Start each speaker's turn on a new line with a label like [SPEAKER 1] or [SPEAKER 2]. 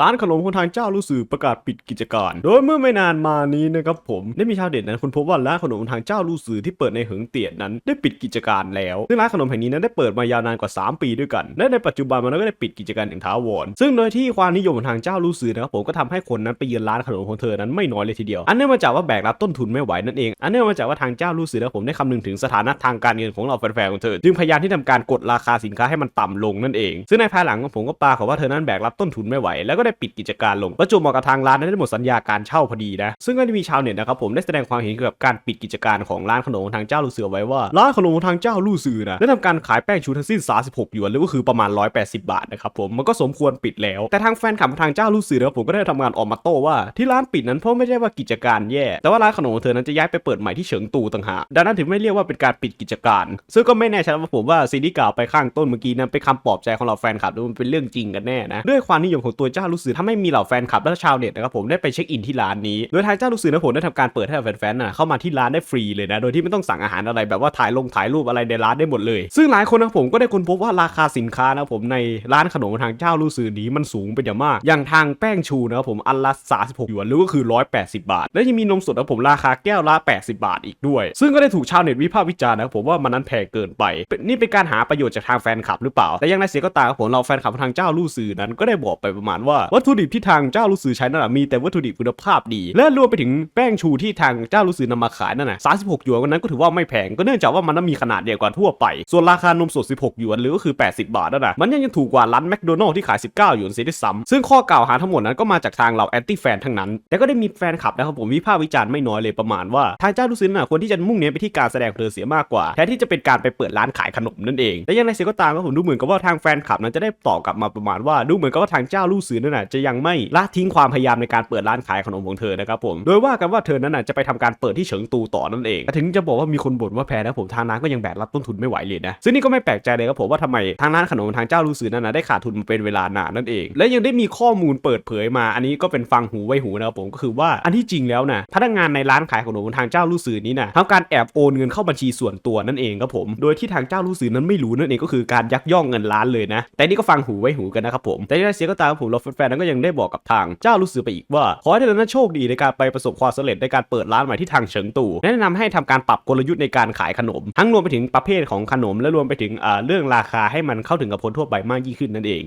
[SPEAKER 1] ร้านขนมของทางเจ้ารู้สึกประกาศปิดกิจการ โดยเมื่อไม่นานมานี้นะครับผมได้มีชาวเด็ดนั้นคนพบว่าร้านขนมของทางเจ้ารู้สึกที่เปิดในเหิงเตียนนั้นได้ปิดกิจการแล้วซึ่งร้านขนมแห่งนี้นั้นได้เปิดมายาวนานกว่า 3 ปีด้วยกัน และในปัจจุบันมันก็ได้ปิดกิจการอย่างถาวรซึ่งโดยที่ความนิยมของทางเจ้ารู้สึกนะครับผมก็ทำให้คนนั้นไปเยือนร้านขนมของเธอนั้นไม่น้อยเลยทีเดียว อันเนื่องมาจากว่าแบกรับต้นทุนไม่ไหวนั่นเอง อันเนื่องมาจากว่าทางเจ้ารู้สึกนะผมได้คำนึงถึงสถานะทางการเงินของเราแฟนๆของเธอ จึงพยายามที่ทำการกดราคาสินค้าให้มันต่ำลงนั่นเอง ซึ่งในภายหลังผมก็ปาเขาว่าเธอนั้นแบกรับต้นทุนไม่ไหวแล้วกได้ปิดกิจการลงประจวบเหมาะกับทางร้านนั้นได้หมดสัญญาการเช่าพอดีนะ ซึ่งก็ได้มีชาวเน็ตนะครับผมได้แสดงความเห็นเกี่ยวกับการปิดกิจการของร้านขนมของทางเจ้าลู่สือไว้ว่าร้านขนมของทางเจ้าลู่สือนะได้ทำการขายแป้งชูทั้งสิ้น 36หยวนหรือก็คือประมาณ 180 บาทนะครับผมมันก็สมควรปิดแล้ว แต่ทางแฟนคลับของทางเจ้าลู่สือนะครับผมก็ได้ทำงานออกมาโต้ว่าที่ร้านปิดนั้นเพราะไม่ใช่ว่ากิจการแย่ แต่ว่าร้านขนมของเธอนั้นจะย้ายไปเปิดใหม่ที่เฉิงตูต่างหากดังนั้นถึงไม่เรียกว่าเป็นการปิดกิจการ ซึ่งก็ไม่แน่ชัดว่าผมว่าซีดีกล่าวไปข้างต้นเมื่อกี้นั้นเป็นคำปลอบใจของเราแฟนคลับหรือมันเป็นเรื่องจริงกันแน่นะด้วยความนิยมของตัวเจ้าลู่สือทำให้มีเหล่าแฟนคลับและชาวเน็ตนะครับผมได้ไปเช็คอินที่ร้านนี้ โดยทางเจ้าลูกสื่อนะผมได้ทำการเปิดให้แฟนๆนะเข้ามาที่ร้านได้ฟรีเลยนะ โดยที่ไม่ต้องสั่งอาหารอะไรแบบว่าถ่ายลงถ่ายรูปอะไรในร้านได้หมดเลย ซึ่งหลายคนนะผมก็ได้ค้นพบว่าราคาสินค้านะผมในร้านขนมทางเจ้าลูกสื่อนี้มันสูงเป็นอย่างมาก อย่างทางแป้งชูนะครับผมอันละ36หยวนหรือก็คือ 180 บาท และยังมีนมสดนะผมราคาแก้วละ 80 บาทอีกด้วย ซึ่งก็ได้ถูกชาวเน็ตวิพากษ์วิจารณ์นะครับผมว่ามันนั้นแพงเกินไป นี่เป็นการหาประโยชน์จากทางแฟนคลับหรือเปล่า แต่ยังไรเสียก็ตามผมเราแฟนคลับทางเจ้าลู่สื่อนั้นก็ได้บอกไปประมาณว่าวัตถุดิบที่ทางเจ้าลู่สื่อใช้นั่นนะมีแต่วัตถุดิบคุณภาพดี และรวมไปถึงแป้งชูที่ทางเจ้าลู่สื่อนำมาขายนั่นนะ36หยวนวันนั้นก็ถือว่าไม่แพงก็เนื่องจากว่ามันมีขนาดใหญ่กว่าทั่วไป ส่วนราคานมสด 16หยวนหรือก็คือ 80 บาทนั่นนะมันยังยังถูกกว่าร้านแมคโดนัลล์ที่ขาย 19หยวนเสียด้วยซ้ำซึ่งข้อกล่าวหาทั้งหมดนั้นก็มาจากทางเราแอนตี้แฟนทั้งนั้น แต่ก็ได้มีแฟนคลับนะครับผมวิพากษ์วิจารณ์ไม่น้อยเลยประมาณว่าทางเจ้าลู่สื่อน่ะควรที่จะมุ่งเน้นไปที่การแสดงเพลิงเสียมากกว่าแทนที่จะเป็นการไปเปิดร้านขายขนมนั่นเองแต่ยังไรเสียก็ตามครับผมดูเหมือนกับว่าทางแฟนคลับนั้นจะได้ตอบกลับมาประมาณว่าดูเหมือนกับว่าทางเจ้าลู่สื่อนั่นน่ะจะยังไม่ละทิ้งความพยายามในการเปิดร้านขายขนมของเธอนะครับผมโดยว่ากันว่าเธอนั้นน่ะจะไปทำการเปิดที่เฉิงตูต่อนั่นเองถึงจะบอกว่ามีคนบ่นว่าแพงนะผมทางร้านก็ยังแบกรับต้นทุนไม่ไหวเลยนะซึ่งนี่ก็ไม่แปลกใจเลยครับผมว่าทำไมทางร้านขนมทางเจ้าลู่สื่อนั้นนะได้ขาดทุนมาเป็นเวลานานนั่นเอง และยังได้มีข้อมูลเปิดเผยมา อันนี้ก็เป็นฟังหูไว้หูนะครับผมก็คือว่าอันที่จริงแล้วนะพนักงานในร้านขายขนมทางเจ้าลู่สื่อนี้นะทำการแอบโอนเงินเข้าบัญชีส่วนตัวนั่นเองครับผมโดยที่ทางเจ้าลู่สื่อนั้นไม่รู้นั่นเองก็คือการยักย่องเงินล้านเลยนะ แต่นี่ก็ฟังหูไว้หูกันนะครับผมแต่ยังไงเสียก็ตามผมเราแฟนๆนั้นก็ยังได้บอกกับทางเจ้าลู่สื่อไปอีกว่า ขอให้เธอนั้นโชคดีในการไปประสบความสำเร็จในการเปิดร้านใหม่ที่ทางเฉิงตู่แนะนำให้ทำการปรับกลยุทธ์ในการขายขนม ทั้งรวมไปถึงประเภทของขนมและรวมไปถึงเรื่องราคาให้มันเข้าถึงกับคนทั่วไปมากยิ่งขึ้นนั่นเอง